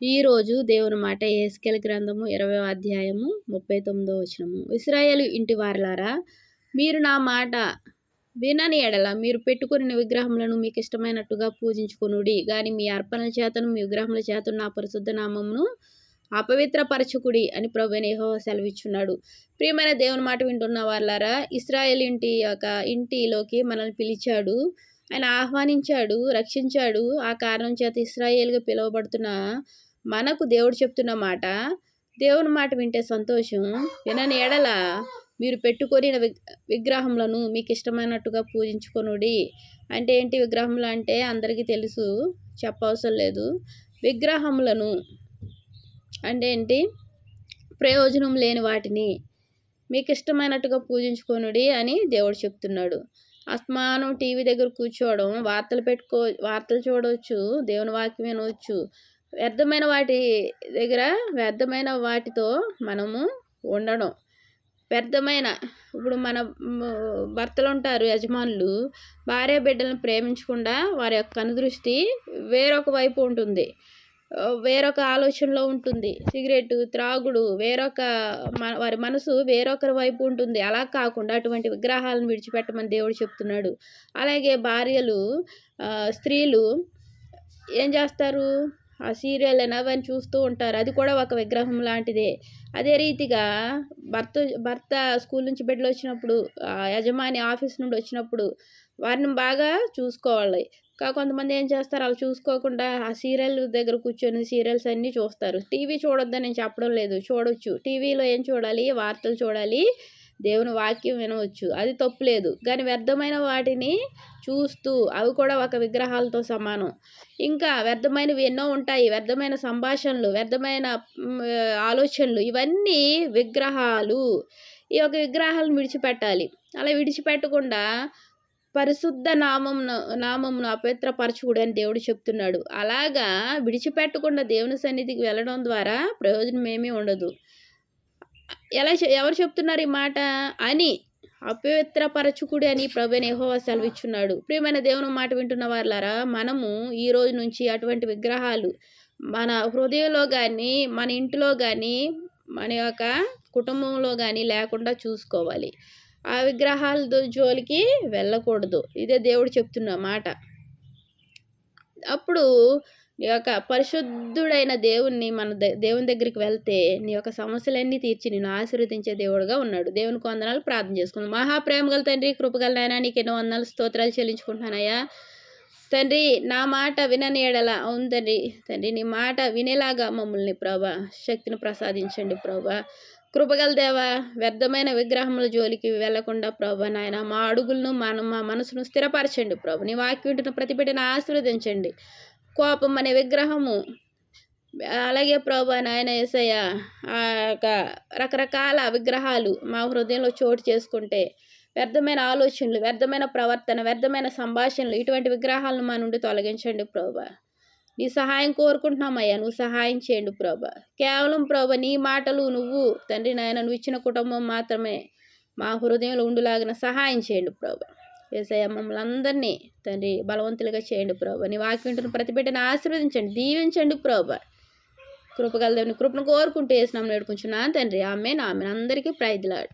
ఈరోజు దేవుని మాట ఏస్కెల్ గ్రంథము ఇరవై అధ్యాయము ముప్పై తొమ్మిదో వచనము. ఇస్రాయేల్ ఇంటి వారలారా మీరు నా మాట వినని ఎడల మీరు పెట్టుకుని విగ్రహములను మీకు ఇష్టమైనట్టుగా పూజించుకునుడి. కానీ మీ అర్పణల చేతను మీ విగ్రహముల చేతను నా పరిశుద్ధ నామమును అపవిత్రపరచుకుడి అని ప్రభునేహో సెలవిచ్చున్నాడు. ప్రియమైన దేవుని మాట వింటున్న వాళ్ళారా ఇస్రాయేల్ ఇంటి యొక్క ఇంటిలోకి మనల్ని పిలిచాడు. ఆయన ఆహ్వానించాడు రక్షించాడు. ఆ కారణం చేత ఇస్రాయేల్గా పిలువబడుతున్న మనకు దేవుడు చెప్తున్న మాట దేవుని మాట వింటే సంతోషం. వినని ఎడల మీరు పెట్టుకొని విగ్రహములను మీకు ఇష్టమైనట్టుగా పూజించుకొనుడి. అంటే ఏంటి విగ్రహములు అంటే అందరికీ తెలుసు చెప్పవసరం లేదు. విగ్రహములను అంటే ఏంటి? ప్రయోజనం లేని వాటిని మీకు ఇష్టమైనట్టుగా పూజించుకొనుడి అని దేవుడు చెప్తున్నాడు. అస్మానం టీవీ దగ్గర కూర్చోవడం వార్తలు పెట్టుకో వార్తలు చూడవచ్చు దేవుని వాక్యం వినవచ్చు వ్యర్థమైన వాటి దగ్గర వ్యర్థమైన వాటితో మనము ఉండడం. వ్యర్థమైన ఇప్పుడు మన భర్తలు ఉంటారు యజమానులు భార్య బిడ్డలను ప్రేమించకుండా వారి యొక్క కనుదృష్టి వేరొక వైపు ఉంటుంది. వేరొక ఆలోచనలో ఉంటుంది. సిగరెట్ త్రాగుడు వేరొక వారి మనసు వేరొకరి వైపు ఉంటుంది. అలా కాకుండా అటువంటి విగ్రహాలను విడిచిపెట్టమని దేవుడు చెప్తున్నాడు. అలాగే భార్యలు స్త్రీలు ఏం చేస్తారు? ఆ సీరియల్ అయినా అవన్నీ చూస్తూ ఉంటారు. అది కూడా ఒక విగ్రహం లాంటిదే. అదే రీతిగా భర్త భర్త స్కూల్ నుంచి బిడ్డలు వచ్చినప్పుడు యజమాని ఆఫీస్ నుండి వచ్చినప్పుడు వారిని బాగా చూసుకోవాలి. కా కొంతమంది ఏం చేస్తారు? అలా చూసుకోకుండా ఆ సీరియల్ దగ్గర కూర్చొని సీరియల్స్ అన్నీ చూస్తారు. టీవీ చూడొద్దని నేను చెప్పడం లేదు. చూడొచ్చు. టీవీలో ఏం చూడాలి? వార్తలు చూడాలి. దేవుని వాక్యం వినవచ్చు. అది తప్పులేదు కానీ వ్యర్థమైన వాటిని చూస్తూ అవి కూడా ఒక విగ్రహాలతో సమానం. ఇంకా వ్యర్థమైనవి ఎన్నో ఉంటాయి. వ్యర్థమైన సంభాషణలు వ్యర్థమైన ఆలోచనలు ఇవన్నీ విగ్రహాలు. ఈ యొక్క విగ్రహాలను విడిచిపెట్టాలి. అలా విడిచిపెట్టకుండా పరిశుద్ధ నామమును నామమును అపవిత్రపరచుకుడు అని దేవుడు చెప్తున్నాడు. అలాగా విడిచిపెట్టకుండా దేవుని సన్నిధికి వెళ్ళడం ద్వారా ప్రయోజనం ఏమీ ఉండదు. ఎలా ఎవరు చెప్తున్నారు ఈ మాట? అని. అపవిత్రపరచుకుడి అని ప్రభుని నెహోవా సెలవిచ్చున్నాడు. ప్రియమైన దేవుని మాట వింటున్న వాళ్ళారా మనము ఈ రోజు నుంచి అటువంటి విగ్రహాలు మన హృదయంలో కానీ మన ఇంటిలో కానీ మన యొక్క కుటుంబంలో కానీ లేకుండా చూసుకోవాలి. ఆ విగ్రహాల జోలికి వెళ్ళకూడదు. ఇదే దేవుడు చెప్తున్న మాట. అప్పుడు నీ యొక్క పరిశుద్ధుడైన దేవుణ్ణి మన దేవుని దగ్గరికి వెళ్తే నీ యొక్క సమస్యలన్నీ తీర్చి నేను ఆశీర్వదించే దేవుడుగా ఉన్నాడు. దేవుని వందనాలు. ప్రార్థన చేసుకున్నాను మహాప్రేమ గల తండ్రి కృపగల నాయన నీకు ఎన్నో వందలు స్తోత్రాలు చెల్లించుకుంటున్నానయ్యా. తండ్రి నా మాట వినని ఎడలా అవును తండ్రి. తండ్రి నీ మాట వినేలాగా మమ్మల్ని ప్రభా శక్తిని ప్రసాదించండి ప్రభా. కృపగల దేవ వ్యర్థమైన విగ్రహముల జోలికి వెళ్ళకుండా ప్రభా నాయన మా అడుగులను మన మా మనసును స్థిరపరచండి ప్రభు. నీ వాక్యం ప్రతిభటన ఆశీర్వదించండి. కోపం అనే విగ్రహము. అలాగే ప్రభా నాయన ఏసయ్య ఆ యొక్క రకరకాల విగ్రహాలు మా హృదయంలో చోటు చేసుకుంటే వ్యర్థమైన ఆలోచనలు వ్యర్థమైన ప్రవర్తన వ్యర్థమైన సంభాషణలు ఇటువంటి విగ్రహాలను మా నుండి తొలగించండి ప్రభా. నీ సహాయం కోరుకుంటున్నామయ్యా నువ్వు సహాయం చేయండి ప్రభా. కేవలం ప్రభా నీ మాటలు నువ్వు తండ్రి నాయన నువ్వు ఇచ్చిన కుటుంబం మాత్రమే మా హృదయంలో ఉండులాగిన సహాయం చేయండి ప్రభా. ఏసయ్య మమ్మల్ని అందరినీ తండ్రి బలవంతులుగా చేయండి ప్రభు. నీ వాక్యంటున్న ప్రతి బిడ్డను ఆశీర్వదించండి దీవించండి ప్రభు. కృపగలదేవుని కృపను కోరుకుంటూ వేసినాం నేడుకుంటున్నాను తండ్రి. ఆమె ఆమె అందరికీ ప్రైజ్లాడు.